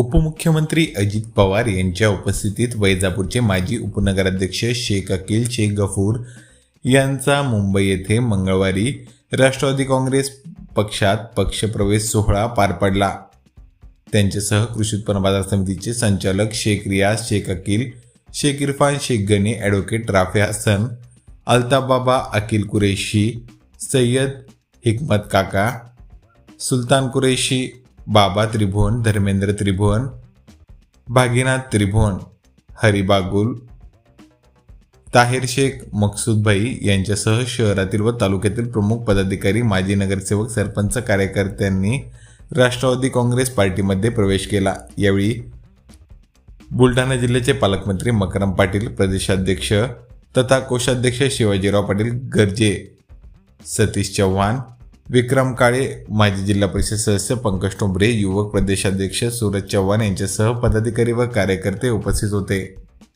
उपमुख्यमंत्री अजित पवार यांच्या उपस्थितीत वैजापूरचे माजी उपनगराध्यक्ष शेख अकील शेख गफूर यांचा मुंबई येथे मंगळवारी राष्ट्रवादी काँग्रेस पक्षात पक्षप्रवेश सोहळा पार पडला. त्यांच्यासह कृषी उत्पन्न बाजार समितीचे संचालक शेख रियाज शेख अकील शेख इरफान शेख गनी ॲडव्होकेट राफे हसन अल्ताबाबा अकिल अकील कुरेशी सय्यद हिकमत काका सुलतान कुरेशी बाबा त्रिभुवन धर्मेंद्र त्रिभुवन भागीनाथ त्रिभुवन हरिबागुल ताहिर शेख मकसूदभाई यांच्यासह शहरातील व तालुक्यातील प्रमुख पदाधिकारी माजी नगरसेवक सरपंच कार्यकर्त्यांनी राष्ट्रवादी काँग्रेस पार्टीमध्ये प्रवेश केला. यावेळी बुलढाणा जिल्ह्याचे पालकमंत्री मकरम पाटील प्रदेशाध्यक्ष तथा कोषाध्यक्ष शिवाजीराव पाटील गर्जे सतीश चव्हाण विक्रम काळे माजी जिल्हा परिषद सदस्य पंकज टोंबरे युवक प्रदेशाध्यक्ष सूरज चव्हाण यांच्यासह पदाधिकारी व कार्यकर्ते उपस्थित होते.